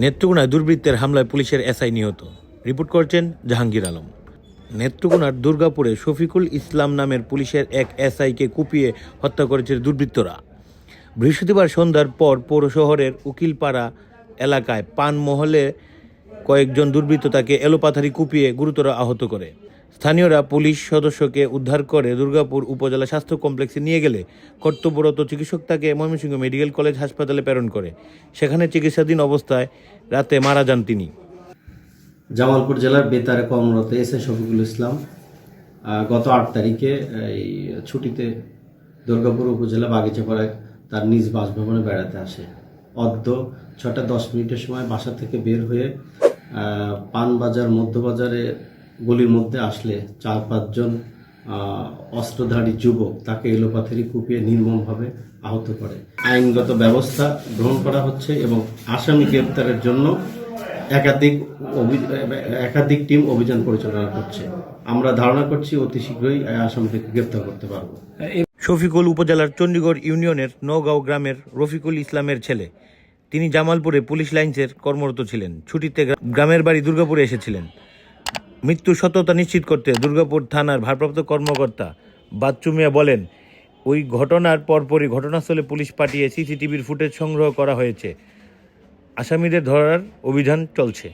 নেত্রকোনায় দুর্বৃত্তের হামলায় পুলিশের এসআই নিহত। রিপোর্ট করছেন জাহাঙ্গীর আলম। নেত্রকোনার দুর্গাপুরে শফিকুল ইসলাম নামের পুলিশের এক এসআইকে কুপিয়ে হত্যা করেছে দুর্বৃত্তরা। বৃহস্পতিবার সন্ধ্যার পর পৌর শহরের উকিলপাড়া এলাকায় পানমহলে কয়েকজন দুর্বৃত্ত তাকে এলোপাথারি কুপিয়ে গুরুতর আহত করে। স্থানীয়রা পুলিশ সদস্যকে উদ্ধার করে দুর্গাপুর উপজেলা স্বাস্থ্য কমপ্লেক্সে নিয়ে গেলে কর্তব্যরত চিকিৎসক তাকে ময়মনসিংহ মেডিকেল কলেজ হাসপাতালে প্রেরণ করে। সেখানে চিকিৎসাধীন অবস্থায় রাতে মারা যান তিনি। জামালপুর জেলার বেতারে কর্মরত এস এ শফিকুল ইসলাম গত আট তারিখে, এই, ছুটিতে দুর্গাপুর উপজেলা বাগিচাপাড়ায় তার নিজ বাসভবনে বেড়াতে আসে। অদ্য ছটা দশ মিনিটের সময় বাসা থেকে বের হয়ে পানবাজার, মধ্যবাজারে গলির মধ্যে আসলে চার পাঁচজন অস্ত্রধারী যুবক তাকে এলোপাথারি কুপিয়ে নির্মমভাবে আহত করে। আইনগত ব্যবস্থা গ্রহণ করা হচ্ছে এবং আসামি গ্রেপ্তারের জন্য একাধিক একাধিক টিম অভিযান পরিচালনা করছে। আমরা ধারণা করছি অতি শীঘ্রই আসামিকে গ্রেপ্তার করতে পারব। শফিকুল উপজেলার চণ্ডীগড় ইউনিয়নের নগাঁও গ্রামের রফিকুল ইসলামের ছেলে। তিনি জামালপুরে পুলিশ লাইন্সের কর্মরত ছিলেন। ছুটিতে গ্রামের বাড়ি দুর্গাপুরে এসেছিলেন। মৃত্যুর সততা নিশ্চিত করতে দুর্গাপুর থানার ভারপ্রাপ্ত কর্মকর্তা বাচ্চু মিয়া বলেন, ওই ঘটনার পরপরই ঘটনাস্থলে পুলিশ পাঠিয়ে সিসিটিভির ফুটেজ সংগ্রহ করা হয়েছে। আসামিদের ধরার অভিযান চলছে।